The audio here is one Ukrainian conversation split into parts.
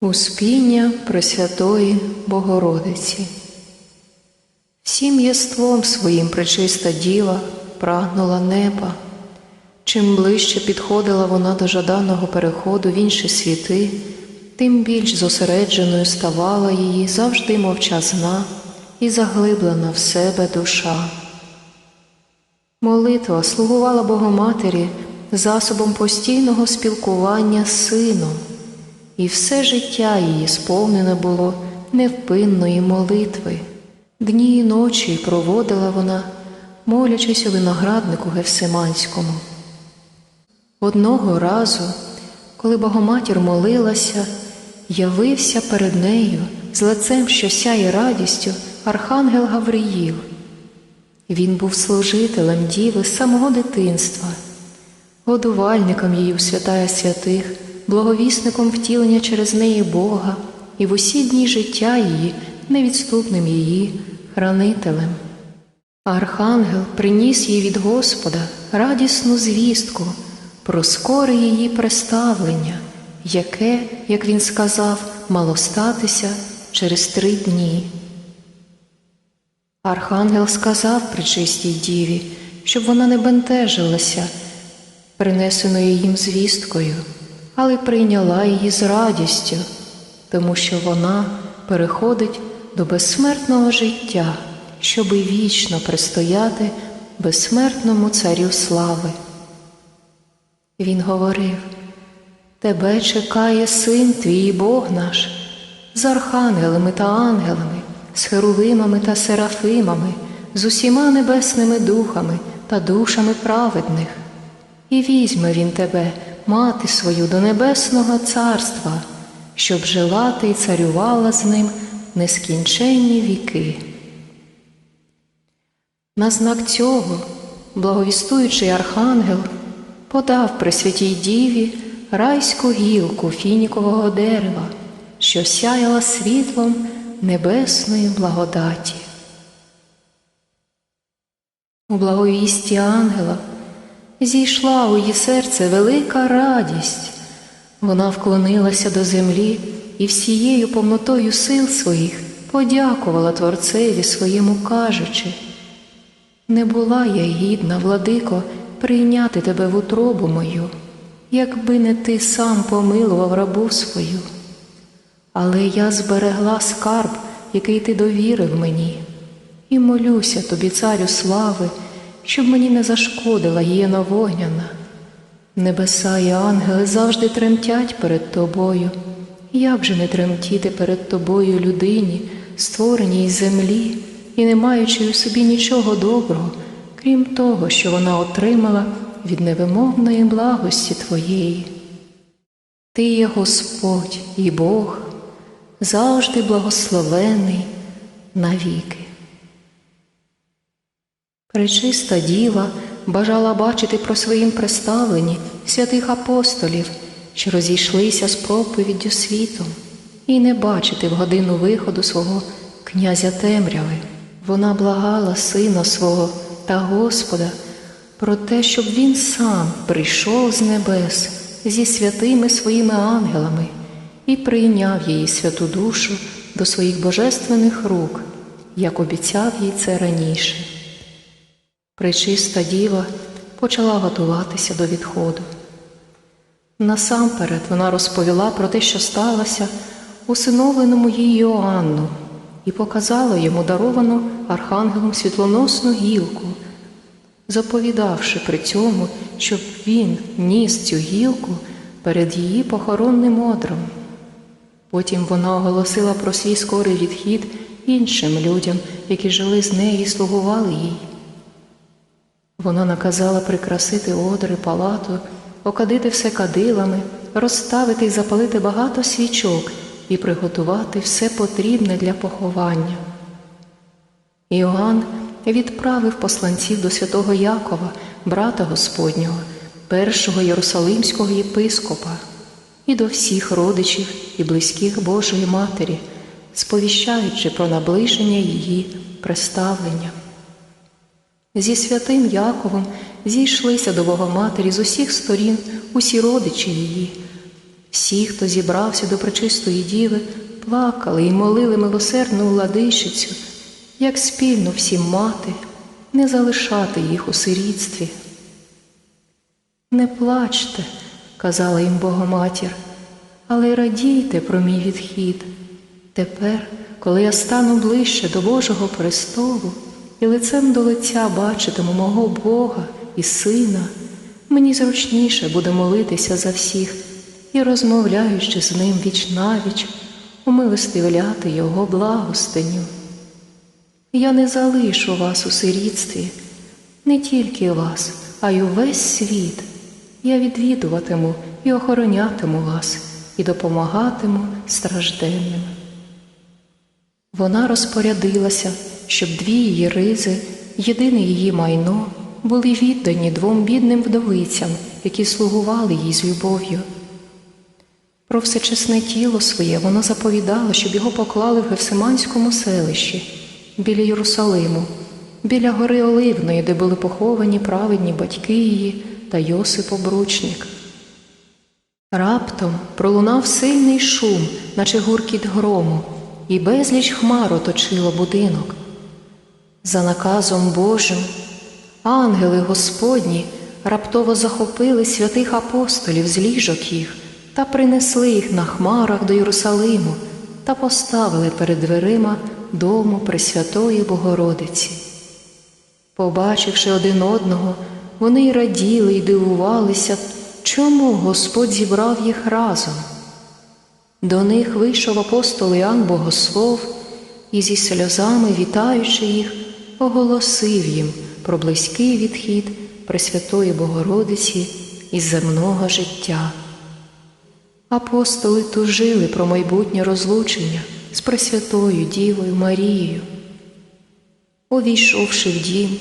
Успіння Пресвятої Богородиці. Всім єством своїм пречиста діва прагнула неба. Чим ближче підходила вона до жаданого переходу в інші світи, тим більш зосередженою ставала її завжди мовчазна і заглиблена в себе душа. Молитва слугувала Богоматері засобом постійного спілкування з сином, і все життя її сповнене було невпинної молитви. Дні і ночі проводила вона, молячись у винограднику Гевсиманському. Одного разу, коли Богоматір молилася, явився перед нею з лицем, що сяє радістю, архангел Гавриїл. Він був служителем діви самого дитинства, годувальником її у святая святих, благовісником втілення через неї Бога і в усі дні життя її, невідступним її, хранителем. Архангел приніс їй від Господа радісну звістку про скоре її представлення, яке, як він сказав, мало статися через три дні. Архангел сказав причистій діві, щоб вона не бентежилася, принесеною їм звісткою, але прийняла її з радістю, тому що вона переходить до безсмертного життя, щоби вічно пристояти безсмертному царю слави. Він говорив: Тебе чекає син твій Бог наш, з архангелами та ангелами, з херувимами та серафимами, з усіма небесними духами та душами праведних. І візьме він тебе, мати свою, до небесного царства, щоб жила ти і царювала з ним нескінченні віки. На знак цього, благовістуючий архангел, подав Пресвятій Діві райську гілку фінікового дерева, що сяяла світлом небесної благодаті. У благовісті ангела зійшла у її серце велика радість. Вона вклонилася до землі і всією повнотою сил своїх подякувала Творцеві своєму кажучи. Не була я гідна, владико, прийняти тебе в утробу мою, якби не ти сам помилував рабу свою. Але я зберегла скарб, який ти довірив мені, і молюся тобі, царю слави, щоб мені не зашкодила єна вогняна. Небеса і ангели завжди тремтять перед тобою. Як же не тремтіти перед тобою людині, створеній із землі і не маючи у собі нічого доброго, крім того, що вона отримала від невимовної благості Твоєї. Ти є Господь і Бог, завжди благословений навіки. Пречиста діва бажала бачити про своїм представленні святих апостолів, що розійшлися з проповіддю світом, і не бачити в годину виходу свого князя темряви. Вона благала сина свого та Господа про те, щоб він сам прийшов з небес зі святими своїми ангелами і прийняв її святу душу до своїх божественних рук, як обіцяв їй це раніше. Пречиста діва почала готуватися до відходу. Насамперед вона розповіла про те, що сталося усиновленому їй Йоанну, і показала йому даровану архангелом світлоносну гілку, заповідавши при цьому, щоб він ніс цю гілку перед її похоронним одром. Потім вона оголосила про свій скорий відхід іншим людям, які жили з нею і слугували їй. Вона наказала прикрасити одри, палату, окадити все кадилами, розставити і запалити багато свічок і приготувати все потрібне для поховання. Іоанн відправив посланців до святого Якова, брата Господнього, першого Єрусалимського єпископа, і до всіх родичів і близьких Божої Матері, сповіщаючи про наближення її представлення. Зі святим Яковом зійшлися до Богоматері з усіх сторін усі родичі її, Всі, хто зібрався до пречистої діви, плакали і молили милосердну владичицю, як спільно всім мати, не залишати їх у сирітстві. Не плачте, казала їм Богоматір, але радійте про мій відхід. Тепер, коли я стану ближче до Божого престолу і лицем до лиця бачитиму мого Бога і Сина, мені зручніше буде молитися за всіх і, розмовляючи з ним віч навіч, умилостивляти Його благостиню. Я не залишу вас у сирітстві, не тільки вас, а й увесь світ. Я відвідуватиму і охоронятиму вас, і допомагатиму стражденним. Вона розпорядилася, щоб дві її ризи, єдине її майно, були віддані двом бідним вдовицям, які слугували їй з любов'ю. Про всечесне тіло своє вона заповідала, щоб його поклали в Гевсиманському селищі біля Єрусалиму, біля гори Оливної, де були поховані праведні батьки її та Йосип Обручник. Раптом пролунав сильний шум, наче гуркіт грому, і безліч хмар оточило будинок. За наказом Божим ангели Господні раптово захопили святих апостолів з ліжок їх та принесли їх на хмарах до Єрусалиму та поставили перед дверима дому Пресвятої Богородиці. Побачивши один одного, вони й раділи й дивувалися, чому Господь зібрав їх разом. До них вийшов апостол Іоанн Богослов і зі сльозами, вітаючи їх, оголосив їм про близький відхід Пресвятої Богородиці із земного життя. Апостоли тужили про майбутнє розлучення з Пресвятою Дівою Марією. Увійшовши в дім,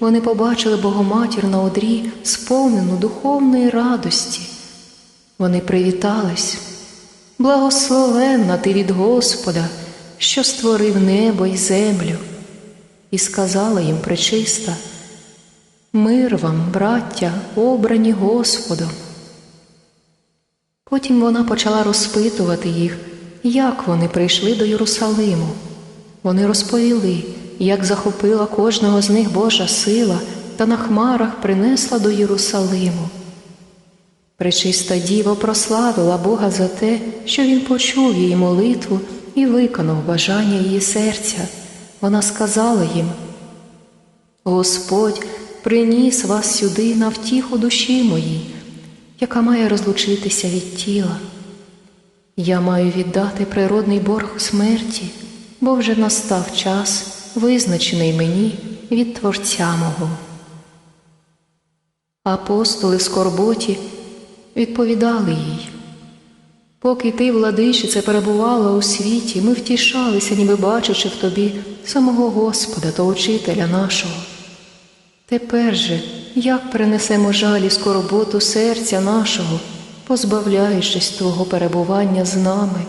вони побачили Богоматір на одрі, сповнену духовної радості. Вони привітались. Благословенна ти від Господа, що створив небо й землю, і сказала їм пречиста, Мир вам, браття, обрані Господом. Потім вона почала розпитувати їх, як вони прийшли до Єрусалиму. Вони розповіли, як захопила кожного з них Божа сила та на хмарах принесла до Єрусалиму. Пречиста діва прославила Бога за те, що Він почув її молитву і виконав бажання її серця. Вона сказала їм: Господь приніс вас сюди на втіху душі моїй, яка має розлучитися від тіла. Я маю віддати природний борг смерті, бо вже настав час, визначений мені від Творця мого. Апостоли в скорботі відповідали їй. Поки ти, владичице, перебувала у світі, ми втішалися, ніби бачачи в тобі самого Господа та учителя нашого. Тепер же, як перенесемо жаль і скорботу серця нашого, позбавляючись Твого перебування з нами.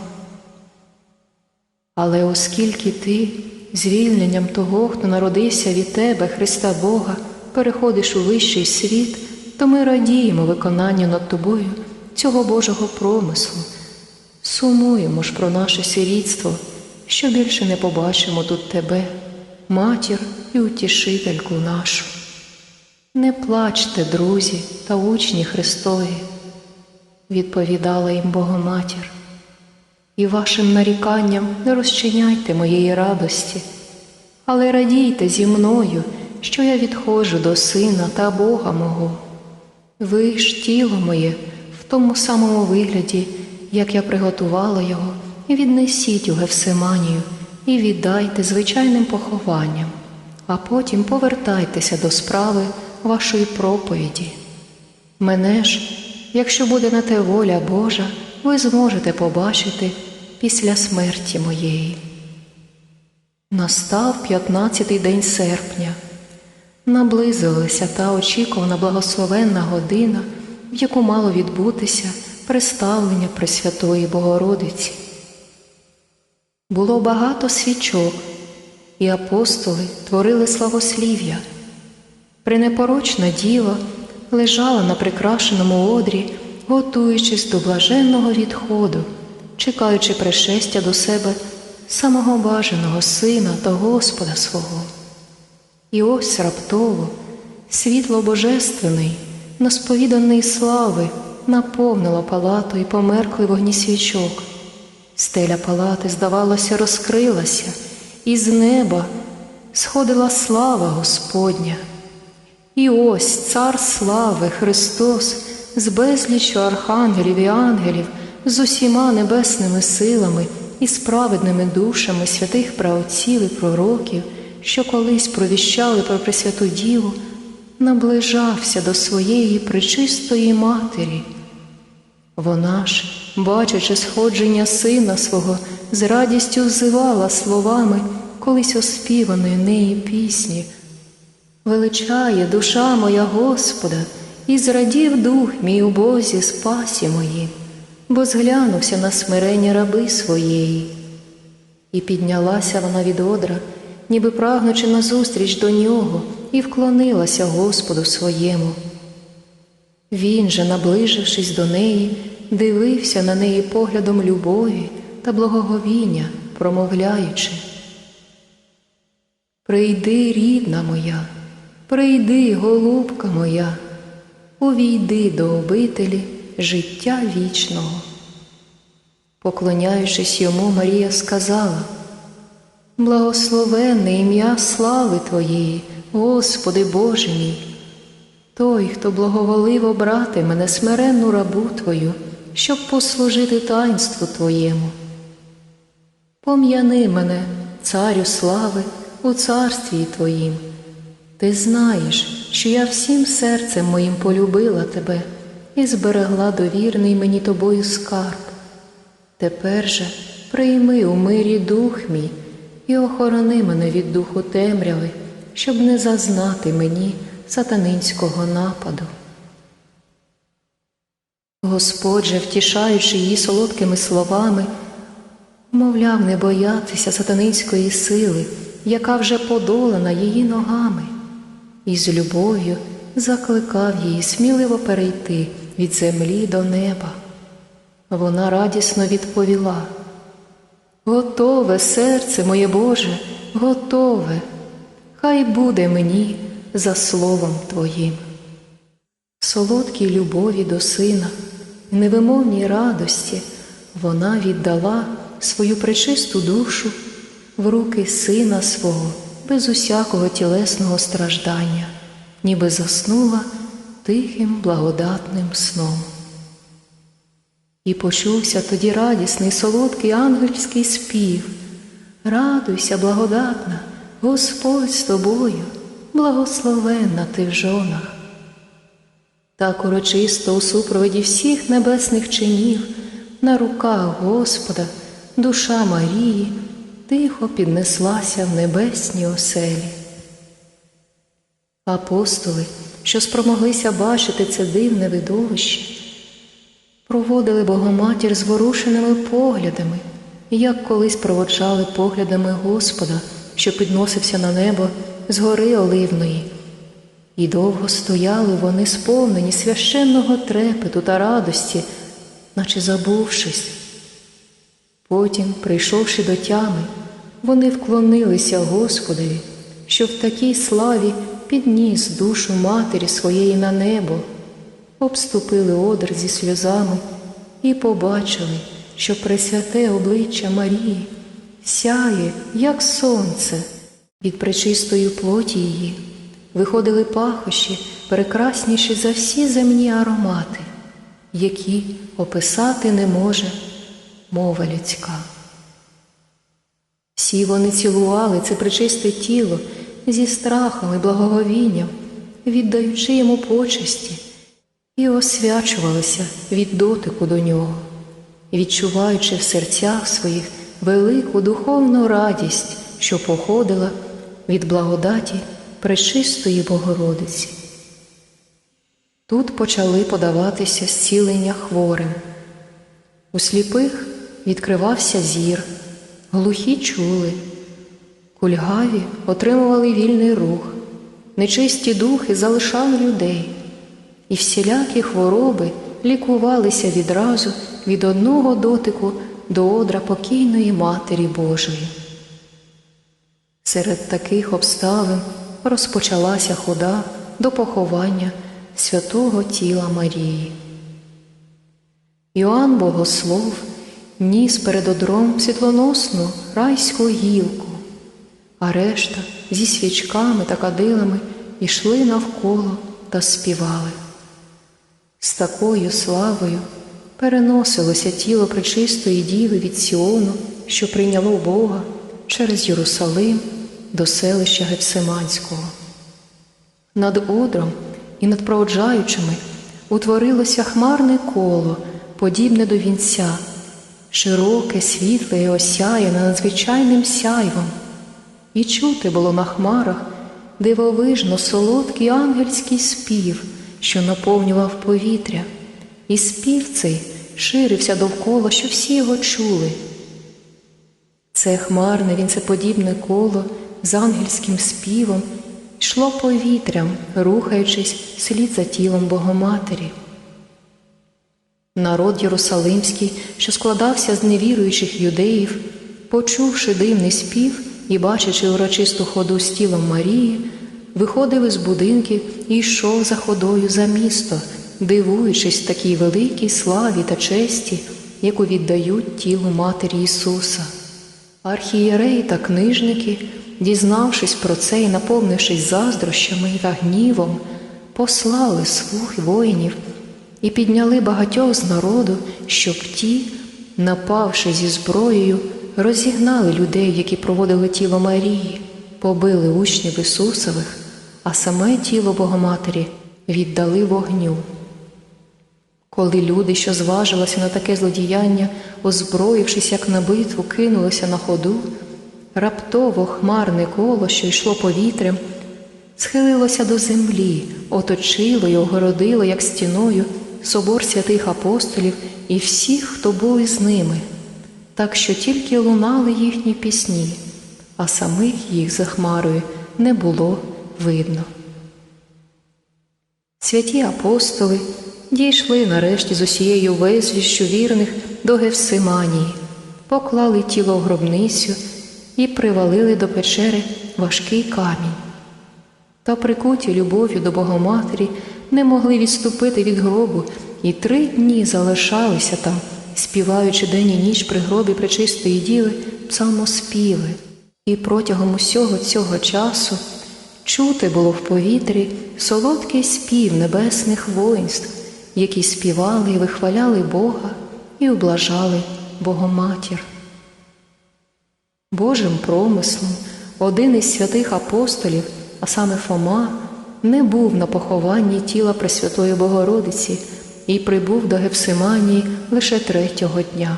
Але оскільки ти, звільненням того, хто народився від Тебе, Христа Бога, переходиш у вищий світ, то ми радіємо виконанню над тобою цього Божого промислу, сумуємо ж про наше сирітство, що більше не побачимо тут тебе, матір і утішительку нашу. Не плачте, друзі та учні Христові, відповідала їм Богоматір, і вашим наріканням не розчиняйте моєї радості, але радійте зі мною, що я відходжу до Сина та Бога мого. Ви ж тіло моє в тому самому вигляді, як я приготувала його, і віднесіть у Гевсиманію і віддайте звичайним похованням, а потім повертайтеся до справи вашої проповіді. Мене ж, якщо буде на те воля Божа, ви зможете побачити після смерті моєї. Настав п'ятнадцятий день серпня. Наблизилася та очікувана благословенна година, в яку мало відбутися представлення Пресвятої Богородиці. Було багато свічок, і апостоли творили славослів'я. Пренепорочна діва лежала на прикрашеному одрі готуючись до блаженного відходу, чекаючи пришестя до себе самого бажаного Сина та Господа свого. І ось раптово світло божественний, насповіданий слави, наповнило палату і померкли вогні свічок. Стеля палати, здавалося, розкрилася, і з неба сходила слава Господня. І ось цар слави Христос з безліччю архангелів і ангелів, з усіма небесними силами і справедними душами святих праотців і пророків, що колись провіщали про Пресвяту Діву, наближався до своєї пречистої матері. Вона ж, бачачи сходження сина свого, з радістю взивала словами колись оспіваної неї пісні. Величає душа моя Господа, і зрадів дух мій у Бозі спасі моїм, бо зглянувся на смирення раби своєї. І піднялася вона від одра, ніби прагнучи назустріч до нього, і вклонилася Господу своєму. Він же, наближившись до неї, дивився на неї поглядом любові та благоговіння, промовляючи. Прийди, рідна моя, прийди, голубка моя, увійди до обителі життя вічного. Поклоняючись йому, Марія сказала, Благословенне ім'я слави Твоєї, Господи Боже мій, той, хто благоволив обрати мене смиренну рабу Твою, щоб послужити таїнству Твоєму. Пом'яни мене, царю слави, у царстві Твоїм. Ти знаєш, що я всім серцем моїм полюбила Тебе і зберегла довірний мені тобою скарб. Тепер же прийми у мирі дух мій і охорони мене від духу темряви, щоб не зазнати мені сатанинського нападу. Господь же, втішаючи її солодкими словами, мовляв не боятися сатанинської сили, яка вже подолана її ногами, і з любов'ю закликав її сміливо перейти від землі до неба. Вона радісно відповіла Готове серце моє Боже, готове, хай буде мені за словом Твоїм. Солодкій любові до сина і невимовній радості вона віддала свою пречисту душу в руки сина свого без усякого тілесного страждання, ніби заснула тихим благодатним сном. І почувся тоді радісний солодкий ангельський спів. Радуйся, благодатна, Господь з тобою, благословенна ти в жонах. Так урочисто у супроводі всіх небесних чинів на руках Господа душа Марії тихо піднеслася в небесні оселі. Апостоли, що спромоглися бачити це дивне видовище, проводили Богоматір зворушеними поглядами, як колись проводжали поглядами Господа, що підносився на небо з гори Оливної. І довго стояли вони сповнені священного трепету та радості, наче забувшись. Потім, прийшовши до тями, вони вклонилися Господові, що в такій славі підніс душу матері своєї на небо, обступили одр зі сльозами і побачили, що пресвяте обличчя Марії сяє, як сонце, від пречистої плоті її. Виходили пахощі, прекрасніші за всі земні аромати, які описати не може мова людська. Всі вони цілували це причисте тіло зі страхом і благоговінням, віддаючи йому почесті, і освячувалися від дотику до нього, відчуваючи в серцях своїх велику духовну радість, що походила від благодаті Пречистої Богородиці. Тут почали подаватися зцілення хворим. У сліпих відкривався зір, глухі чули, кульгаві отримували вільний рух, нечисті духи залишали людей, і всілякі хвороби лікувалися відразу від одного дотику до одра покійної Матері Божої. Серед таких обставин розпочалася хода до поховання святого тіла Марії. Іоанн Богослов ніс перед одром світлоносну райську гілку, а решта зі свічками та кадилами йшли навколо та співали. З такою славою переносилося тіло пречистої діви від Сіону, що прийняло Бога через Єрусалим до селища Гефсиманського. Над одром і над проводжаючими утворилося хмарне коло, подібне до вінця, широке, світле і осяяне надзвичайним сяйвом, і чути було на хмарах дивовижно солодкий ангельський спів, що наповнював повітря, і спів цей ширився довкола, що всі його чули. Це хмарне вінцеподібне коло з ангельським співом йшло повітрям, рухаючись слід за тілом Богоматері. Народ Єрусалимський, що складався з невіруючих юдеїв, почувши дивний спів і бачачи урочисту ходу з тілом Марії, виходив із будинків і йшов за ходою за місто, дивуючись такій великій славі та честі, яку віддають тілу Матері Ісуса. Архієреї та книжники, дізнавшись про це і наповнившись заздрощами та гнівом, послали слуг воїнів і підняли багатьох з народу, щоб ті, напавши зі зброєю, розігнали людей, які проводили тіло Марії, побили учнів Ісусових, а саме тіло Богоматері віддали вогню. Коли люди, що зважилися на таке злодіяння, озброївшись як на битву, кинулися на ходу, раптово хмарне коло, що йшло повітрям, схилилося до землі, оточило й огородило, як стіною, собор святих апостолів і всіх, хто були з ними, так що тільки лунали їхні пісні, а самих їх за хмарою не було видно. Святі апостоли дійшли нарешті з усією безліччю вірних до Гевсиманії, поклали тіло в гробницю і привалили до печери важкий камінь. Та прикуті любов'ю до Богоматері не могли відступити від гробу і три дні залишалися там, співаючи день і ніч при гробі пречистої діви псалмоспіви. І протягом усього цього часу чути було в повітрі солодкий спів небесних воїнств, які співали і вихваляли Бога і облажали Богоматір. Божим промислом один із святих апостолів, а саме Фома, не був на похованні тіла Пресвятої Богородиці і прибув до Гефсиманії лише третього дня.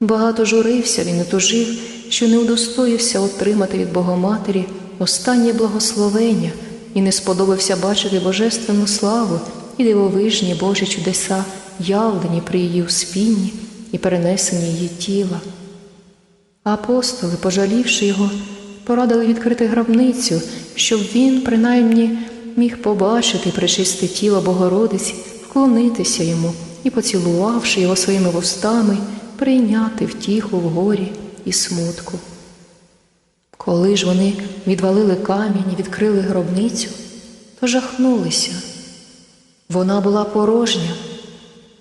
Багато журився він і тужив, що не удостоївся отримати від Богоматері останнє благословення і не сподобався бачити божественну славу і дивовижні Божі чудеса, явлені при її успінні і перенесенні її тіла. Апостоли, пожалівши його, порадили відкрити гробницю, щоб він, принаймні, міг побачити пречисте тіло Богородиці, вклонитися йому і, поцілувавши його своїми вустами, прийняти втіху в горі і смутку. Коли ж вони відвалили камінь і відкрили гробницю, то жахнулися. Вона була порожня,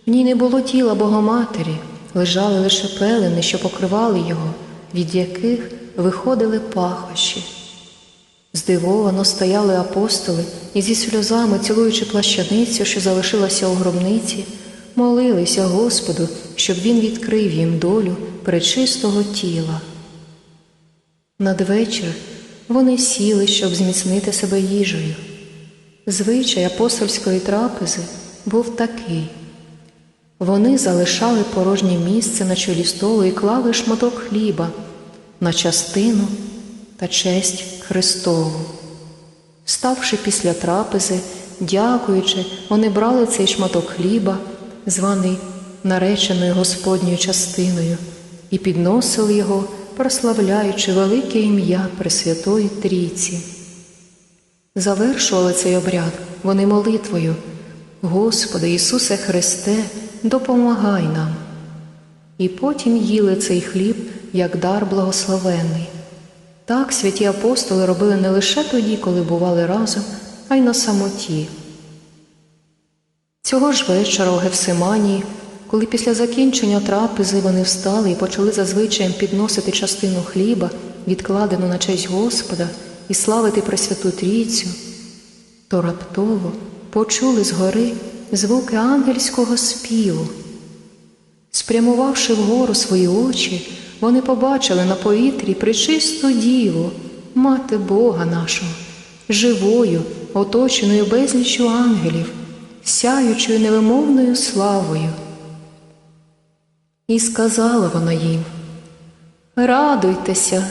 в ній не було тіла Богоматері, лежали лише пелени, що покривали його, від яких виходили пахощі. Здивовано стояли апостоли і зі сльозами, цілуючи плащаницю, що залишилася у гробниці, молилися Господу, щоб Він відкрив їм долю пречистого тіла. Надвечір вони сіли, щоб зміцнити себе їжею. Звичай апостольської трапези був такий. Вони залишали порожнє місце на чолі столу і клали шматок хліба на частину та честь Христову. Ставши після трапези, дякуючи, вони брали цей шматок хліба, званий нареченою Господньою частиною, і підносили його, прославляючи велике ім'я Пресвятої Трійці. Завершували цей обряд вони молитвою. Господи Ісусе Христе, допомагай нам. І потім їли цей хліб як дар благословений. Так святі апостоли робили не лише тоді, коли бували разом, а й на самоті. Цього ж вечора у Гефсиманії, коли після закінчення трапези вони встали і почали зазвичаєм підносити частину хліба, відкладену на честь Господа, і славити Пресвяту Трійцю, то раптово почули згори звуки ангельського співу. Спрямувавши вгору свої очі, вони побачили на повітрі причисту діву, мати Бога нашого, живою, оточеною безліччю ангелів, сяючою невимовною славою. І сказала вона їм: Радуйтеся,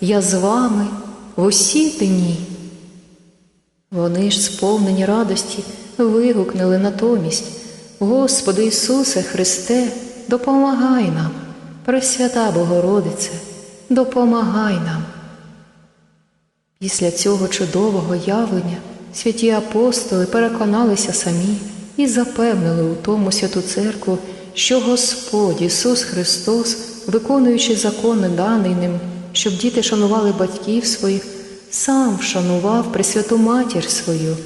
я з вами в усі дні. Вони ж, сповнені радості, вигукнули натомість: Господи Ісусе Христе, допомагай нам, Пресвята Богородице, допомагай нам. Після цього чудового явлення святі апостоли переконалися самі і запевнили у тому святу церкву, що Господь Ісус Христос, виконуючи закони даний ним, щоб діти шанували батьків своїх, сам вшанував Пресвяту Матір свою.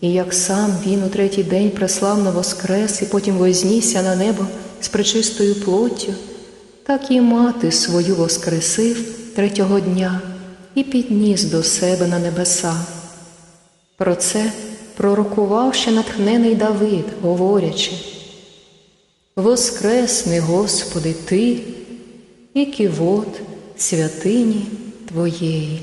І як сам він у третій день преславно воскрес і потім вознісся на небо з пречистою плоттю, так і мати свою воскресив третього дня і підніс до себе на небеса. Про це пророкував ще натхнений Давид, говорячи: Воскресни, Господи, Ти, і кивот святині Твоєї.